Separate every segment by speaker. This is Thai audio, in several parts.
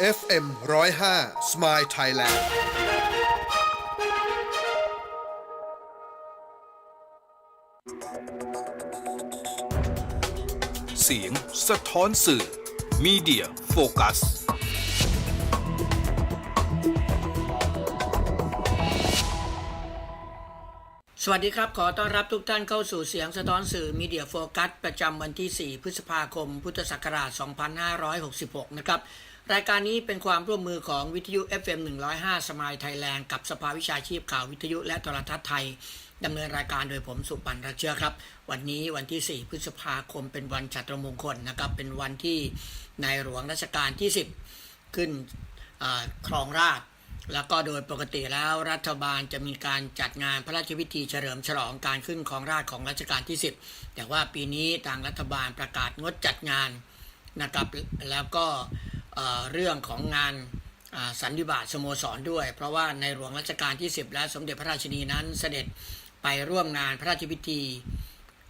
Speaker 1: FM 105 Smile Thailand
Speaker 2: เสียงสะท้อนสื่อ Media Focus
Speaker 3: สวัสดีครับ ขอต้อนรับทุกท่านเข้าสู่เสียงสะท้อนสื่อมีเดียโฟกัสประจำวันที่ 4 พฤษภาคม พุทธศักราช 2566 นะครับ รายการนี้เป็นความร่วมมือของวิทยุ FM 105 สมายไทยแลนด์กับสภาวิชาชีพข่าววิทยุและโทรทัศน์ไทยดำเนินรายการโดยผมสุปันรักเชื้อครับ วันนี้วันที่ 4 พฤษภาคมเป็นวันฉัตรมงคลนะครับ เป็นวันที่ในหลวงรัชกาลที่ 10 ขึ้นครองราชแล้วก็โดยปกติแล้วรัฐบาลจะมีการจัดงานพระราชพิธีเฉลิมฉลองการขึ้นของราชของรัชกาลที่ 10 แต่ว่าปีนี้ทางรัฐบาลประกาศงดจัดงานนะครับแล้วก็ เรื่องของงานสันนิบาตสโมสรด้วย เพราะว่าในหลวงรัชกาลที่ 10 และสมเด็จพระราชินีนั้นเสด็จไปร่วมงานพระราชพิธี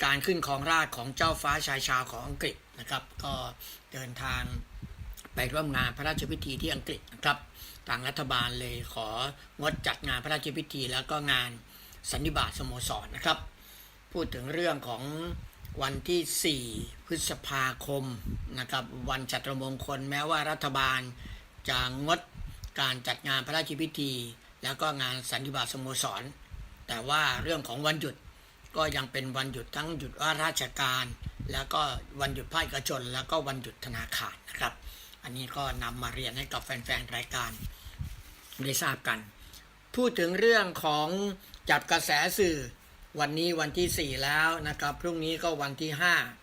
Speaker 3: การขึ้นของราชของเจ้าฟ้าชายชาวของอังกฤษนะครับ ก็เดินทางไปร่วมงานพระราชพิธีที่อังกฤษนะครับทางรัฐบาลเลยของดจัดงานพระราชพิธี แล้วก็งานสันนิบาตสโมสรนะครับ พูดถึงเรื่องของ วันที่ 4 พฤษภาคมนะครับวันจัตรมงคลแม้ว่ารัฐบาลจะงดการจัดงานพระราชพิธี แล้วก็งานสันนิบาตสโมสร แต่ว่าเรื่องของวันหยุดก็ยังเป็นวันหยุดทั้งหยุดว่าราชการ แล้วก็วันหยุดภาคเอกชน แล้วก็วันหยุดธนาคารนะครับ อันนี้ก็นำมาเรียนให้กับแฟนๆรายการได้ทราบกัน พูดถึงเรื่องของจับกระแสสื่อ วันนี้วันที่ 4 แล้วนะครับ พรุ่งนี้ก็วันที่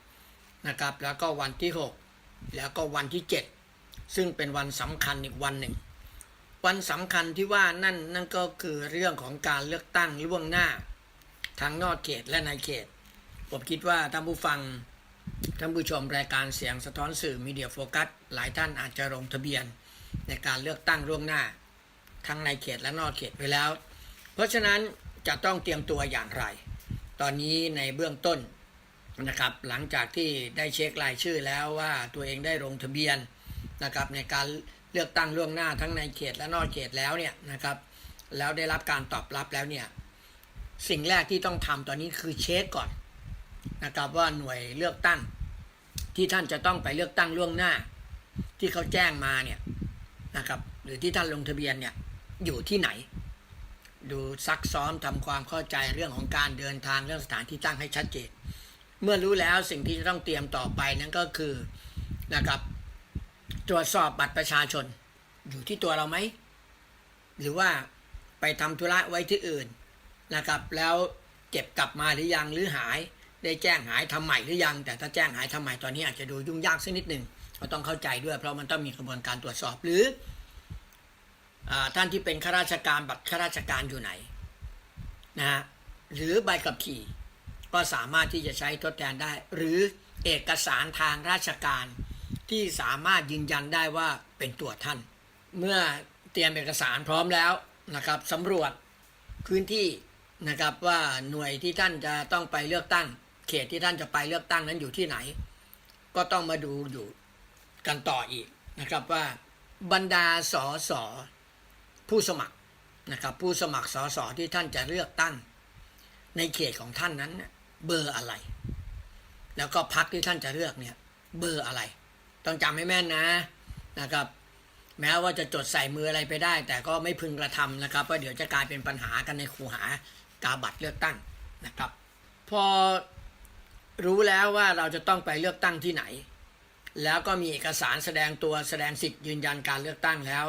Speaker 3: 5นะครับแล้วก็วันที่ 6 แล้วก็วันที่ 7 ซึ่งเป็นวันสำคัญอีกวันหนึ่ง วันสำคัญที่ว่านั่นนั่นก็คือเรื่องของการเลือกตั้งล่วงหน้า ทั้งนอกเขตและในเขต ผมคิดว่าท่านผู้ฟังท่านผู้ชมรายการเสียงสะท้อนสื่อมีเดียโฟกัสหลายท่านอาจจะลงทะเบียน ในการเลือกตั้งล่วงหน้า ทั้งในเขตและนอกเขตไปแล้ว เพราะฉะนั้นจะต้องเตรียมตัวอย่างไร ตอนนี้ในเบื้องต้นนะครับหลังจากที่ได้เช็ครายชื่อแล้วว่าตัวเองได้ลงทะเบียนนะครับในการเลือกตั้งล่วงหน้าทั้งในเขตและนอกเขตแล้วเนี่ยนะครับแล้วได้รับการตอบรับแล้วเนี่ยสิ่งแรกที่ต้องทำตอนนี้คือเช็คก่อนนะครับว่าหน่วยเลือกตั้ง ที่ท่านจะต้องไปเลือกตั้งล่วงหน้า ที่เขาแจ้งมาเนี่ยนะครับหรือที่ท่านลงทะเบียนเนี่ยอยู่ที่ไหน ดูซักซ้อมทำความเข้าใจเรื่องของการเดินทางเรื่องสถานที่ตั้งให้ชัดเจน เมื่อรู้แล้วสิ่งที่จะต้องเตรียมต่อไปนั่นก็คือนะครับ ตรวจสอบบัตรประชาชน อยู่ที่ตัวเราไหม หรือว่าไปทำธุระไว้ที่อื่นนะครับ แล้วเก็บกลับมาหรือยังหรือหาย ได้แจ้งหายทำใหม่หรือยัง แต่ถ้าแจ้งหายทำใหม่ตอนนี้อาจจะดูยุ่งยากสักนิดหนึ่งก็ต้องเข้าใจด้วยเพราะมันต้องมีกระบวนการตรวจสอบหรือ ท่านที่เป็นข้าราชการบัตรข้าราชการอยู่ไหนนะฮะหรือใบขับขี่ก็สามารถที่จะใช้ทดแทนได้ หรือเอกสารทางราชการที่สามารถยืนยันได้ว่าเป็นตัวท่าน เมื่อเตรียมเอกสารพร้อมแล้วนะครับสำรวจพื้นที่นะครับว่าหน่วยที่ท่านจะต้องไปเลือกตั้ง เขตที่ท่านจะไปเลือกตั้งนั้นอยู่ที่ไหน ก็ต้องมาดูอยู่กันต่ออีกนะครับว่าบรรดาสอสอ ผู้สมัครนะครับผู้สมัครสอสอที่ท่านจะเลือกตั้ง ในเขตของท่านนั้นเนี่ยเบอร์อะไร แล้วก็พักที่ท่านจะเลือกเนี่ยเบอร์อะไร ต้องจำให้แม่นนะนะครับ แม้ว่าจะจดใส่มืออะไรไปได้ แต่ก็ไม่พึงกระทำนะครับเพราะเดี๋ยวจะกลายเป็นปัญหากันในคูหากาบัตรเลือกตั้งนะครับ พอรู้แล้วว่าเราจะต้องไปเลือกตั้งที่ไหน แล้วก็มีเอกสารแสดงตัวแสดงสิทธิ์ยืนยันการเลือกตั้งแล้ว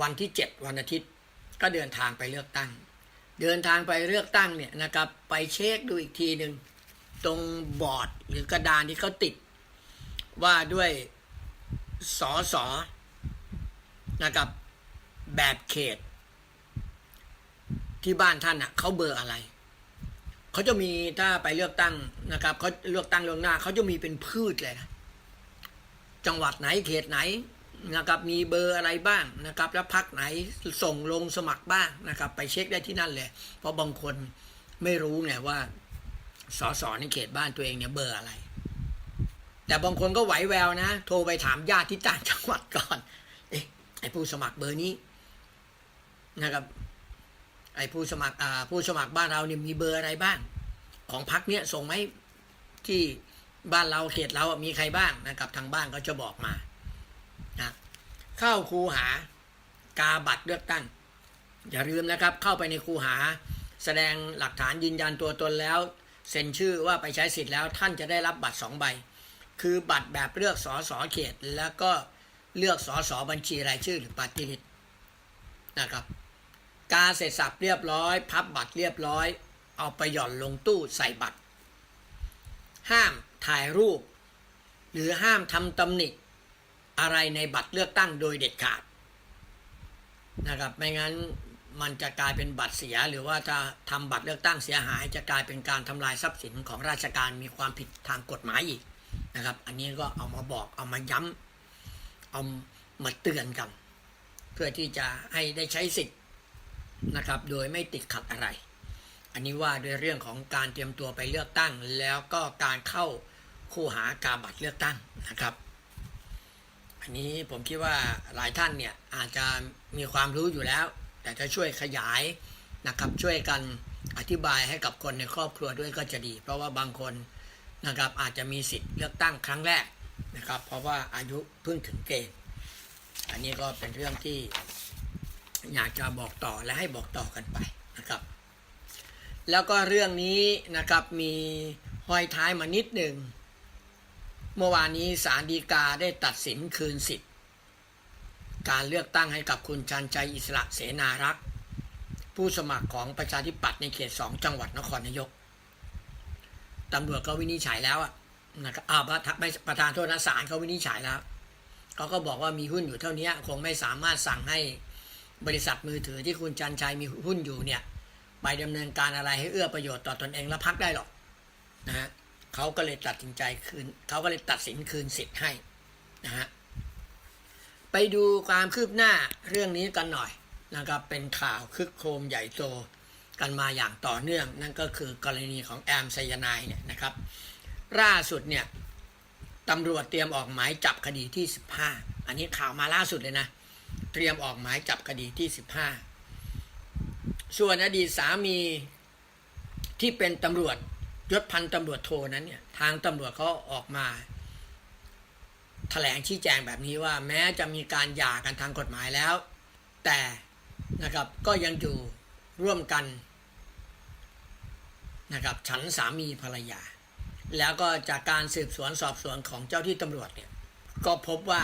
Speaker 3: วันที่ 7 วันอาทิตย์ ก็เดินทางไปเลือกตั้ง เดินทางไปเลือกตั้งเนี่ยนะครับไปเช็คดูอีกทีหนึ่งตรงบอร์ดหรือกระดานที่เขาติด ว่าด้วยสอสอนะครับแบบเขต ที่บ้านท่านอะเขาเบอร์อะไรเขาจะมีถ้าไปเลือกตั้งนะครับเขาเลือกตั้งลงหน้าเขาจะมีเป็นพืชเลยนะจังหวัดไหนเขตไหน นะครับมีเบอร์อะไรบ้างนะครับ แล้วพักไหนส่งลงสมัครบ้างนะครับ ไปเช็คได้ที่นั่นเลย เพราะบางคนไม่รู้ไงว่าสสในเขตบ้านตัวเองเนี่ยเบอร์อะไร แต่บางคนก็ไหวแววนะ โทรไปถามญาติที่ต่างจังหวัดก่อน เอ๊ะอ้ผู้สมัครเบอร์นี้นะครับไอ้ผู้สมัครอ่าผู้สมัครบ้านเราเนี่ยมีเบอร์อะไรบ้าง ของพักเนี่ยส่งไหมที่บ้านเราเขตเราอะมีใครบ้างนะครับ ทางบ้านก็จะบอกมา เข้าคูหากาบัตรเลือกตั้ง อย่าลืมนะครับ เข้าไปในคูหา แสดงหลักฐานยืนยันตัวตนแล้วเซ็นชื่อว่าไปใช้สิทธิ์แล้วท่านจะได้รับบัตรสองใบ คือบัตรแบบเลือกสอสอเขต แล้วก็เลือกสอสอบัญชีรายชื่อหรือปฏิริษนะครับกาเสร็จสับเรียบร้อย พับบัตรเรียบร้อย เอาไปหย่อนลงตู้ใส่บัตร ห้ามถ่ายรูป หรือห้ามทำตำหนิ อะไรในบัตรเลือกตั้งโดยเด็ดขาดนะครับไม่งั้นมันจะกลายเป็นบัตรเสีย หรือว่าจะทำบัตรเลือกตั้งเสียหาย จะกลายเป็นการทำลายทรัพย์สินของราชการมีความผิดทางกฎหมายอีกนะครับ อันนี้ก็เอามาบอกเอามาย้ำเอามาเตือนกัน เพื่อที่จะให้ได้ใช้สิทธิ์นะครับ โดยไม่ติดขัดอะไร อันนี้ว่าด้วยเรื่องของการเตรียมตัวไปเลือกตั้ง แล้วก็การเข้าคู่หากาบัตรเลือกตั้งนะครับ อันนี้ผมคิดว่าหลายท่านเนี่ยอาจจะมีความรู้อยู่แล้ว แต่จะช่วยขยายนะครับช่วยกันอธิบายให้กับคนในครอบครัวด้วยก็จะดี เพราะว่าบางคนนะครับอาจจะมีสิทธิ์เลือกตั้งครั้งแรกนะครับ เพราะว่าอายุเพิ่งถึงเกณฑ์อันนี้ก็เป็นเรื่องที่อยากจะบอกต่อและให้บอกต่อกันไปนะครับ แล้วก็เรื่องนี้นะครับมีห้อยท้ายมานิดหนึ่ง เมื่อวานนี้ศาลฎีกาได้ตัดสินคืนสิทธิ์ การเลือกตั้งให้กับคุณชันชัยอิสระเสนารักษ์ผู้สมัครของประชาธิปัตย์ในเขตสองจังหวัดนครนายกตำรวจก็วินิจฉัยแล้วอะนะครับอ่าประธานไม่ประธานโทษนะศาลเขาวินิจฉัยแล้วเขาก็บอกว่ามีหุ้นอยู่เท่านี้คงไม่สามารถสั่งให้บริษัทมือถือที่คุณจันชัยมีหุ้นอยู่เนี่ยไปดำเนินการอะไรให้เอื้อประโยชน์ต่อตอนเองและพักได้หรอกนะฮะ เขาก็เลยตัดสินใจคืนเขาก็เลยตัดสินคืนสิทธิ์ให้นะฮะไปดูความคืบหน้าเรื่องนี้กันหน่อยนะครับเป็นข่าวคึกโครมใหญ่โตกันมาอย่างต่อเนื่อง นั่นก็คือกรณีของแอมไซยานายเนี่ยนะครับล่าสุดเนี่ยตำรวจเตรียมออกหมายจับคดีที่ 15 อันนี้ข่าวมาล่าสุดเลยนะ เตรียมออกหมายจับคดีที่ 15 ส่วนอดีตสามีที่เป็นตำรวจ ยศพันตำรวจโทนั้นเนี่ยทางตำรวจเขาออกมาแถลงชี้แจงแบบนี้ว่าแม้จะมีการหย่ากันทางกฎหมายแล้ว แต่นะครับก็ยังอยู่ร่วมกันนะครับฉันสามีภรรยา แล้วก็จากการสืบสวนสอบสวนของเจ้าที่ตำรวจเนี่ยก็พบว่า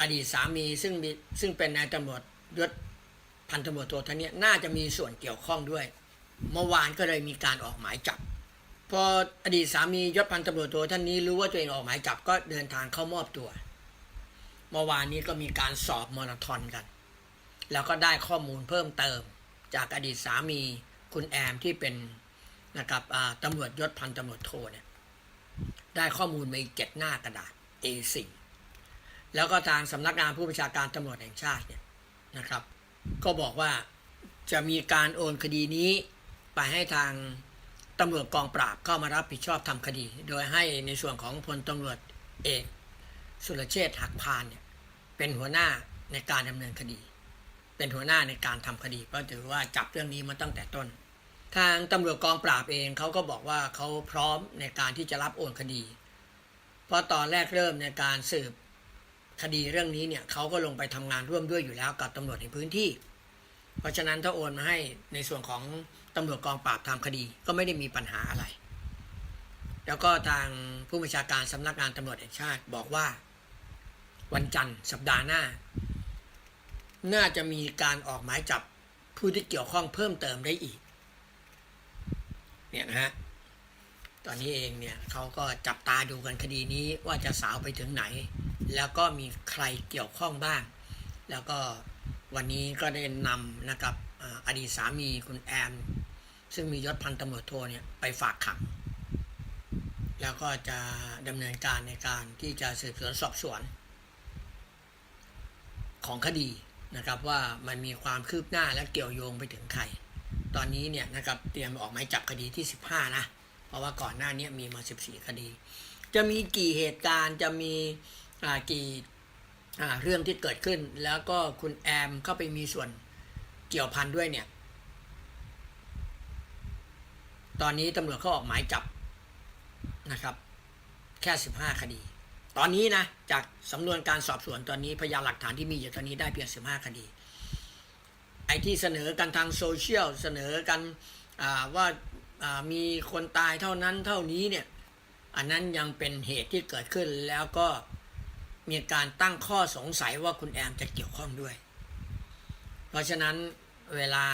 Speaker 3: อดีตสามีซึ่งมีซึ่งเป็นนายตำรวจยศพันตำรวจโทท่านนี้น่าจะมีส่วนเกี่ยวข้องด้วย เมื่อวานก็เลยมีการออกหมายจับ พออดีตสามียศพันตำรวจโทท่านนี้รู้ว่าตัวเองออกหมายจับก็เดินทางเข้ามอบตัว เมื่อวานนี้ก็มีการสอบมาราธอนกัน แล้วก็ได้ข้อมูลเพิ่มเติม จากอดีตสามีคุณแอมที่เป็นนะครับตำรวจยศพันตำรวจโทเนี่ยได้ข้อมูลมาอีกเจ็ดหน้ากระดาษ A4 แล้วก็ทางสำนักงานผู้บัญชาการตำรวจแห่งชาติเนี่ยนะครับ ก็บอกว่าจะมีการโอนคดีนี้ไปให้ทาง ตำรวจกองปราบเข้ามารับผิดชอบทำคดี โดยให้ในส่วนของพลตำรวจเอกสุรเชษฐ์หักพานเนี่ยเป็นหัวหน้าในการดำเนินคดี เป็นหัวหน้าในการทำคดีเพราะถือว่าจับเรื่องนี้มาตั้งแต่ต้น ทางตำรวจกองปราบเองเขาก็บอกว่าเขาพร้อมในการที่จะรับโอนคดี เพราะตอนแรกเริ่มในการสืบคดีเรื่องนี้เนี่ยเขาก็ลงไปทำงานร่วมด้วยอยู่แล้วกับตำรวจในพื้นที่ เพราะฉะนั้นถ้าโอนมาให้ในส่วนของตำรวจกองปราบทำคดีก็ไม่ได้มีปัญหาอะไร แล้วก็ทางผู้บัญชาการสำนักงานตำรวจแห่งชาติบอกว่า วันจันทร์สัปดาห์หน้า น่าจะมีการออกหมายจับผู้ที่เกี่ยวข้องเพิ่มเติมได้อีก เนี่ยนะฮะ ตอนนี้เองเนี่ยเขาก็จับตาดูกันคดีนี้ว่าจะสาวไปถึงไหน แล้วก็มีใครเกี่ยวข้องบ้าง แล้วก็ วันนี้ก็ได้นำนะครับอดีตสามีคุณแอมซึ่งมียศพันตำรวจโทเนี่ยไปฝากขัง แล้วก็จะดำเนินการในการที่จะสืบสวนสอบสวน ของคดีนะครับว่ามันมีความคืบหน้าและเกี่ยวโยงไปถึงใคร ตอนนี้เนี่ยนะครับเตรียมออกหมายจับคดีที่ 15 นะ เพราะว่าก่อนหน้านี้มีมา 14 คดี จะมีกี่เหตุการณ์จะมีกี่ เรื่องที่เกิดขึ้นแล้วก็คุณแอมเข้าไปมีส่วนเกี่ยวพันด้วยเนี่ย ตอนนี้ตำรวจเขาออกหมายจับนะครับ แค่ 15 คดี ตอนนี้นะ จากสำนวนการสอบสวนตอนนี้พยานหลักฐานที่มีอยู่ตอนนี้ได้เพียง 15 คดี ไอ้ที่เสนอกันทางโซเชียลเสนอกันว่ามีคนตายเท่านั้นเท่านี้เนี่ย อันนั้นยังเป็นเหตุที่เกิดขึ้นแล้วก็ มีการตั้งข้อสงสัยว่าคุณแอมจะเกี่ยวข้องด้วย เพราะฉะนั้นเวลา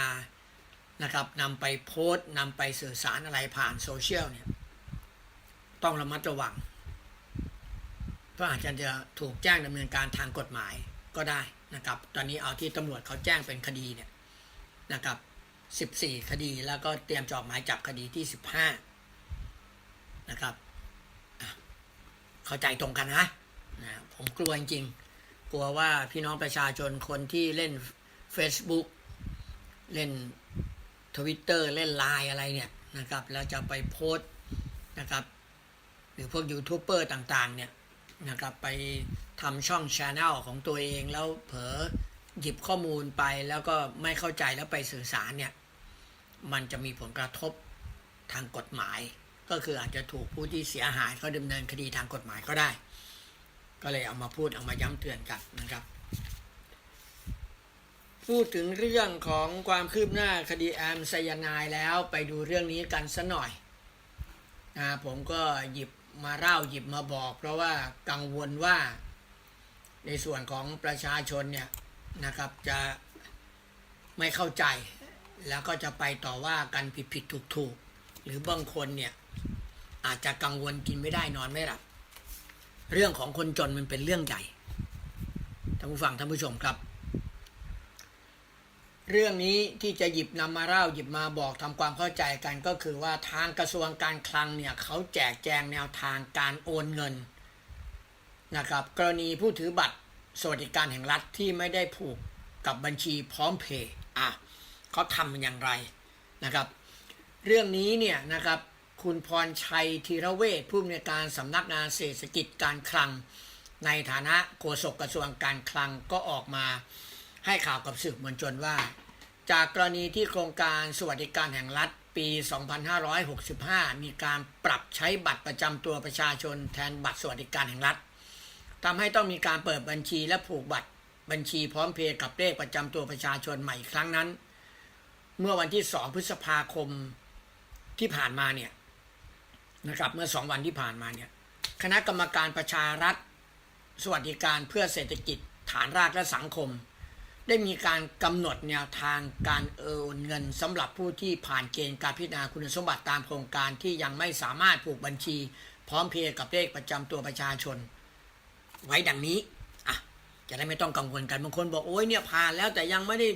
Speaker 3: นะครับนำไปโพสต์นำไปสื่อสารอะไรผ่านโซเชียลเนี่ยต้องระมัดระวังเพราะอาจจะจะถูกแจ้งดำเนินการทางกฎหมายก็ได้นะครับ ตอนนี้เอาที่ตำรวจเขาแจ้งเป็นคดีเนี่ยนะครับ14 คดีแล้วก็เตรียมจออกหมายจับคดีที่ 15 นะครับ เข้าใจตรงกันนะ นะผมกลัวจริงๆ กลัวว่าพี่น้องประชาชนคนที่เล่น Facebook เล่น Twitter เล่นไลน์อะไรเนี่ยนะครับแล้วจะไปโพสต์นะครับหรือพวกยูทูบเบอร์ต่างๆเนี่ยนะครับไปทำช่องช n แนลของตัวเองแล้วเผลอหยิบข้อมูลไปแล้วก็ไม่เข้าใจแล้วไปสื่อสารเนี่ยมันจะมีผลกระทบทางกฎหมาย ก็คืออาจจะถูกผู้ที่เสียหายเขาดำเนินคดีทางกฎหมายก็ได้ ก็เลยเอามาพูดเอามาย้ำเตือนกันนะครับ พูดถึงเรื่องของความคืบหน้าคดีแอมไซยานายแล้วไปดูเรื่องนี้กันสัหน่อยนะผมก็หยิบมาเล่าหยิบมาบอก เพราะว่ากังวลว่าในส่วนของประชาชนเนี่ยนะครับจะไม่เข้าใจ แล้วก็จะไปต่อว่ากันผิดผิดถูกถูกๆหรือบางคนเนี่ยอาจจะกังวลกินไม่ได้นอนไม่หลับ เรื่องของคนจนมันเป็นเรื่องใหญ่ท่านผู้ฟังท่านผู้ชมครับ เรื่องนี้ที่จะหยิบนำมาเล่าหยิบมาบอกทำความเข้าใจกันก็คือว่าทางกระทรวงการคลังเนี่ยเขาแจกแจงแนวทางการโอนเงินนะครับกรณีผู้ถือบัตรสวัสดิการแห่งรัฐที่ไม่ได้ผูกกับบัญชีพร้อมเพย์อะเขาทำอย่างไรนะครับ เรื่องนี้เนี่ยนะครับ คุณพรชัยธีระเวชผู้อำนวยการสำนักงานเศรษฐกิจการคลัง ในฐานะโฆษกกระทรวงการคลังก็ออกมาให้ข่าวกับสื่อมวลชนว่า จากกรณีที่โครงการสวัสดิการแห่งรัฐปี 2565 มีการปรับใช้บัตรประจำตัวประชาชนแทนบัตรสวัสดิการแห่งรัฐทำให้ต้องมีการเปิดบัญชีและผูกบัตรบัญชีพร้อมเพย์กับเลขประจำตัวประชาชนใหม่ครั้งนั้น เมื่อวันที่ 2 พฤษภาคมที่ผ่านมาเนี่ย นะครับเมื่อ2วันที่ผ่านมาเนี่ยคณะกรรมการประชารัฐ สวัสดิการเพื่อเศรษฐกิจฐานรากและสังคม ได้มีการกำหนดแนวทางการโอนเงินสำหรับผู้ที่ผ่านเกณฑ์การพิจารณาคุณสมบัติตามโครงการที่ยังไม่สามารถผูกบัญชี พร้อมเพย์กับเลขประจำตัวประชาชน ไว้ดังนี้อะจะได้ไม่ต้องกังวลกันบางคนบอกโอ้ยเนี่ยผ่านแล้วแต่ยังไม่ได้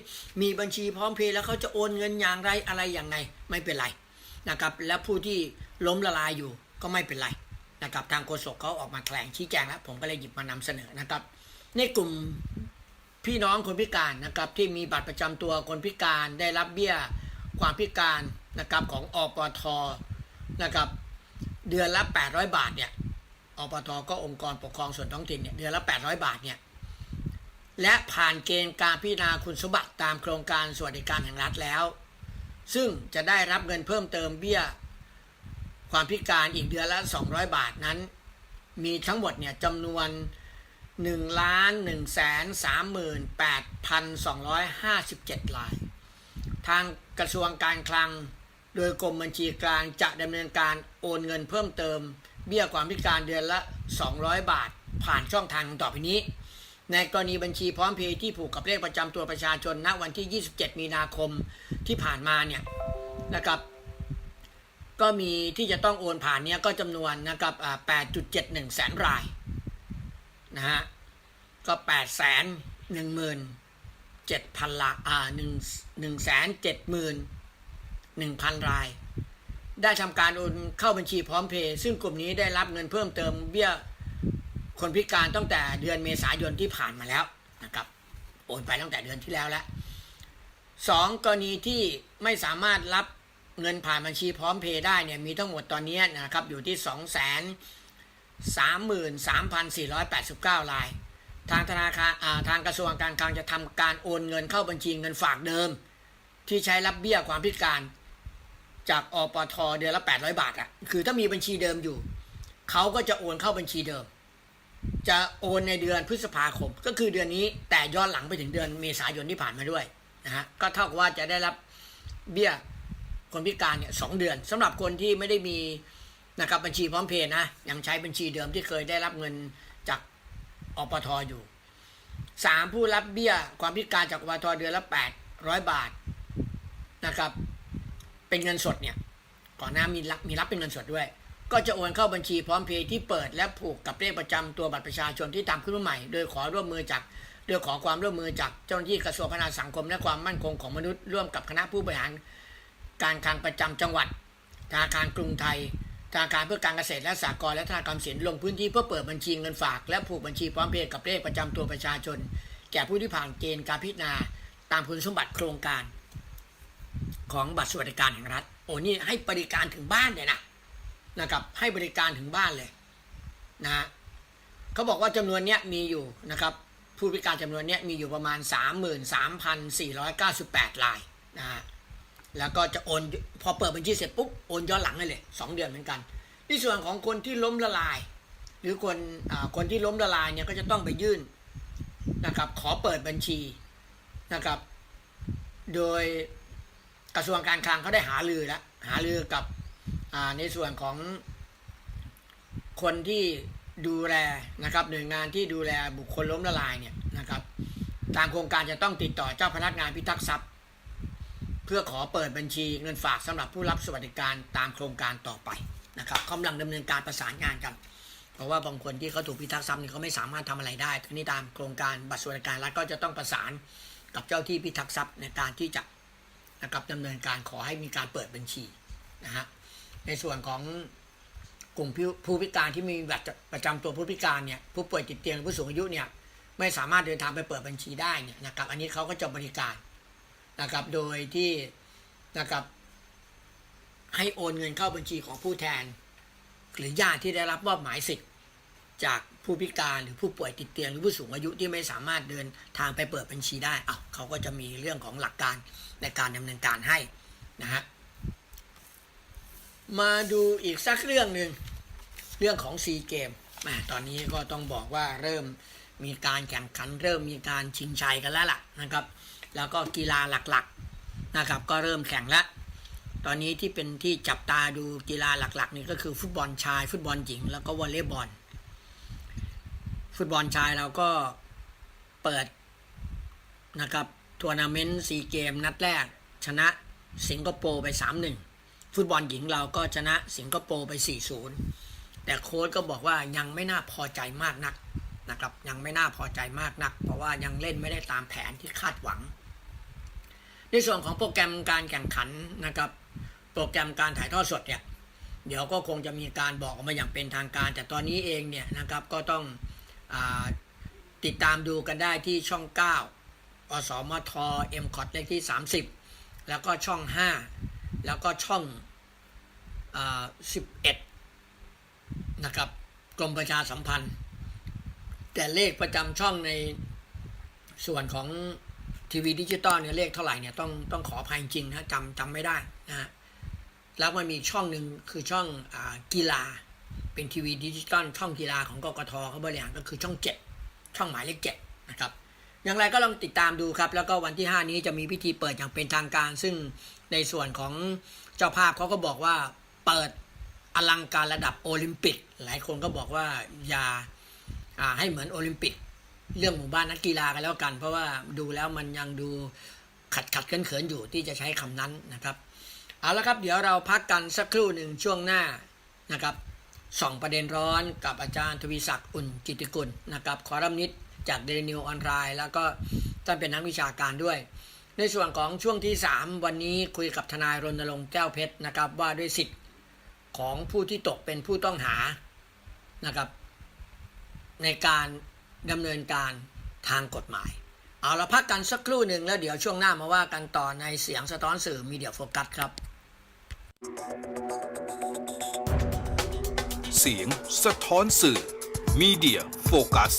Speaker 3: มีบัญชีพร้อมเพย์แล้วเขาจะโอนเงินอย่างไรอะไรอย่างไงไม่เป็นไร นะครับและผู้ที่ล้มละลายอยู่ก็ไม่เป็นไรนะครับทางโฆษกเขาออกมาแถลงชี้แจงแล้ว ผมก็เลยหยิบมานำเสนอนะครับ ในกลุ่มพี่น้องคนพิการนะครับที่มีบัตรประจำตัวคนพิการได้รับเบี้ยความพิการนะครับของอปทนะครับเดือนละ 800 บาทเนี่ยอปทก็องค์กรปกครองส่วนท้องถิ่นเนี่ยเดือนละ 800 บาทเนี่ยและผ่านเกณฑ์การพิจารณาคุณสมบัติตามโครงการสวัสดิการแห่งรัฐแล้ว ซึ่งจะได้รับเงินเพิ่มเติมเบี้ย ความพิการอีกเดือนละ 200 บาทนั้น มีทั้งหมดเนี่ยจำนวนหนึ่งล้านหนึ่งแสนสามหมื่นแปดพันสองร้อยห้าสิบเจ็ดราย ทางกระทรวงการคลัง โดยกรมบัญชีกลางจะดำเนินการโอนเงินเพิ่มเติม เบี้ยความพิการเดือนละ 200 บาท ผ่านช่องทางต่อไปนี้ ในกรณีบัญชีพร้อมเพย์ที่ผูกกับเลขประจำตัวประชาชนณวันที่ 27 มีนาคมที่ผ่านมาเนี่ยนะครับ ก็มีที่จะต้องโอนผ่านเนี้ยก็จำนวนนะครับ8.71 แสนรายนะฮะก็แปดแสนหนึ่งหมื่นเจ็ดพันละอ่าหนึ่งหนึ่งแสนเจ็ดหมื่นหนึ่งพันราย ได้ทำการโอนเข้าบัญชีพร้อมเพย์ซึ่งกลุ่มนี้ได้รับเงินเพิ่มเติมเบี้ย คนพิการตั้งแต่เดือนเมษายนที่ผ่านมาแล้วนะครับโอนไปตั้งแต่เดือนที่แล้วแล้วสองกรณีที่ไม่สามารถรับเงินผ่านบัญชีพร้อมเพย์ได้เนี่ยมีทั้งหมดตอนนี้นะครับอยู่ที่สองแสน33,489 ราย ทางธนาคารทางกระทรวงการคลังจะทำการโอนเงินเข้าบัญชีเงินฝากเดิม ที่ใช้รับเบี้ยความพิการ จากอปทเดือนละ 800 บาทอะคือถ้ามีบัญชีเดิมอยู่ เขาก็จะโอนเข้าบัญชีเดิม จะโอนในเดือนพฤษภาคม ก็คือเดือนนี้แต่ย้อนหลังไปถึงเดือนเมษายนที่ผ่านมาด้วยนะฮะก็เท่ากับว่าจะได้รับเบี้ยคนพิการเนี่ยสองเดือนสำหรับคนที่ไม่ได้มีนะครับบัญชีพร้อมเพย์นะยังใช้บัญชีเดิมที่เคยได้รับเงินจากอปทอยู่สามผู้รับเบี้ยความพิการจากอปทเดือนละ 800 บาทนะครับเป็นเงินสดเนี่ยก่อนหน้ามีรับมีรับเป็นเงินสดด้วย ก็จะโอนเข้าบัญชีพร้อมเพย์ที่เปิดและผูกกับเลขประจำตัวบัตรประชาชนที่ตามขึ้นมาใหม่ โดยขอร่วมมือจากโดยขอความร่วมมือจากเจ้าหน้าที่กระทรวงพัฒนาสังคมและความมั่นคงของมนุษย์ร่วมกับคณะผู้บริหาร การคลังประจำจังหวัดธนาคารกรุงไทยธนาคารเพื่อการเกษตรและสหกรณ์และธนาคารสินลงพื้นที่เพื่อเปิดบัญชีเงินฝากและผูกบัญชีพร้อมเพย์กับเลขประจำตัวประชาชน แก่ผู้ที่ผ่านเกณฑ์การพิจารณาตามคุณสมบัติโครงการ ของบัตรสวัสดิการแห่งรัฐ โอ้นี่ให้บริการถึงบ้านเลยนะ นะครับ ให้บริการถึงบ้านเลยนะฮะเขาบอกว่าจำนวนเนี้ยมีอยู่นะครับ ผู้พิการจำนวนเนี้ยมีอยู่ประมาณ 33,498รายนะฮะแล้วก็จะโอนพอเปิดบัญชีเสร็จปุ๊บโอนย้อนหลังให้เลย2เดือนเหมือนกันในส่วนของคนที่ล้มละลาย หรือคนอ่าคนที่ล้มละลายเนี่ยก็จะต้องไปยื่นนะครับขอเปิดบัญชีนะครับ โดยกระทรวงการคลังเขาได้หาลือแล้วหาลือกับ ในส่วนของคนที่ดูแลนะครับหน่วยงานที่ดูแลบุคคลล้มละลายเนี่ยนะครับทางโครงการจะต้องติดต่อเจ้าพนักงานพิทักษ์ทรัพย์ เพื่อขอเปิดบัญชีเงินฝากสำหรับผู้รับสวัสดิการตามโครงการต่อไปนะครับกำลังดำเนินการประสานงานกัน เพราะว่าบางคนที่เขาถูกพิทักษ์ทรัพย์นี่เขาไม่สามารถทำอะไรได้ทีนี้ตามโครงการบัตรสวัสดิการรัฐก็จะต้องประสานกับเจ้าที่พิทักษ์ทรัพย์ในการที่จะนะครับดำเนินการขอให้มีการเปิดบัญชีนะฮะ ในส่วนของกลุ่มผู้พิการที่มีบัตรประจำตัวผู้พิการเนี่ยผู้ป่วยติดเตียงหรือผู้สูงอายุเนี่ยไม่สามารถเดินทางไปเปิดบัญชีได้เนี่ยนะครับอันนี้เขาก็จะบริการนะครับโดยที่นะครับให้โอนเงินเข้าบัญชีของผู้แทน หรือญาติที่ได้รับมอบหมายสิทธิ์จากผู้พิการหรือผู้ป่วยติดเตียงหรือผู้สูงอายุที่ไม่สามารถเดินทางไปเปิดบัญชีได้อ้าเขาก็จะมีเรื่องของหลักการในการดำเนินการให้นะฮะ มาดูอีกสักเรื่องหนึ่งเรื่องของซีเกมตอนนี้ก็ต้องบอกว่าเริ่มมีการแข่งขัน เริ่มมีการชิงชัยกันแล้วล่ะนะครับ แล้วก็กีฬาหลักๆนะครับ ก็เริ่มแข่งแล้ว ตอนนี้ที่เป็นที่จับตาดูกีฬาหลักๆ นี่ก็คือฟุตบอลชาย ฟุตบอลหญิง แล้วก็วอลเลย์บอล ฟุตบอลชายเราก็เปิดนะครับทัวร์นาเมนต์ซีเกมนัดแรก ชนะสิงคโปร์ไป 3-1 ฟุตบอลหญิงเราก็ชนะสิงคโปร์ไป 4-0 แต่โค้ชก็บอกว่ายังไม่น่าพอใจมากนักนะครับ ยังไม่น่าพอใจมากนัก เพราะว่ายังเล่นไม่ได้ตามแผนที่คาดหวัง ในส่วนของโปรแกรมการแข่งขันนะครับ โปรแกรมการถ่ายทอดสดเนี่ย เดี๋ยวก็คงจะมีการบอกออกมาอย่างเป็นทางการ แต่ตอนนี้เองเนี่ยนะครับก็ต้องอติดตามดูกันได้ที่ช่อง 9 อสมทเอ็มคอดเลขที่ 30 แล้วก็ช่อง 5 แล้วก็ช่อง 11 นะครับกรมประชาสัมพันธ์ แต่เลขประจำช่องในส่วนของทีวีดิจิตอลเนี่ยเลขเท่าไหร่เนี่ยต้องต้องขออภัยจริงนะจำจำไม่ได้นะฮะแล้วมันมีช่องหนึ่งคือช่องอกีฬา เป็นทีวีดิจิตอลช่องกีฬาของกกทเขาบริหารก็คือช่องเจ็ดช่องหมายเลขเจ็ดนะครับอย่างไรก็ลองติดตามดูครับ แล้วก็วันที่ 5 นี้จะมีพิธีเปิดอย่างเป็นทางการ ซึ่งในส่วนของเจ้าภาพเขาก็บอกว่า เปิดอลังการระดับโอลิมปิก หลายคนก็บอกว่าอย่าาให้เหมือนโอลิมปิก เรื่องหมู่บ้านนักกีฬากันแล้วกัน เพราะว่าดูแล้วมันยังดูขัดขัดเขินเขินอยู่ที่จะใช้คำนั้นนะครับเอาละครับเดี๋ยวเราพักกันสักครู่หนึ่งช่วงหน้านะครับสองประเด็นร้อนกับอาจารย์ทวีศักดิ์อุ่นจิติกุลนะครับคอรัมนิสจากเดลินิวออนไลน์แล้วก็ท่านเป็นนักวิชาการด้วย ในส่วนของช่วงที่ 3 วันนี้คุยกับทนายรณรงค์แก้วเพชรนะครับว่าด้วยสิทธิ์ ของผู้ที่ตกเป็นผู้ต้องหานะครับ ในการดำเนินการทางกฎหมาย เอาละพักกันสักครู่หนึ่งแล้วเดี๋ยวช่วงหน้ามาว่ากันต่อในเสียงสะท้อนสื่อมีเดียโฟกัสครับ
Speaker 2: เสียงสะท้อนสื่อ Media Focus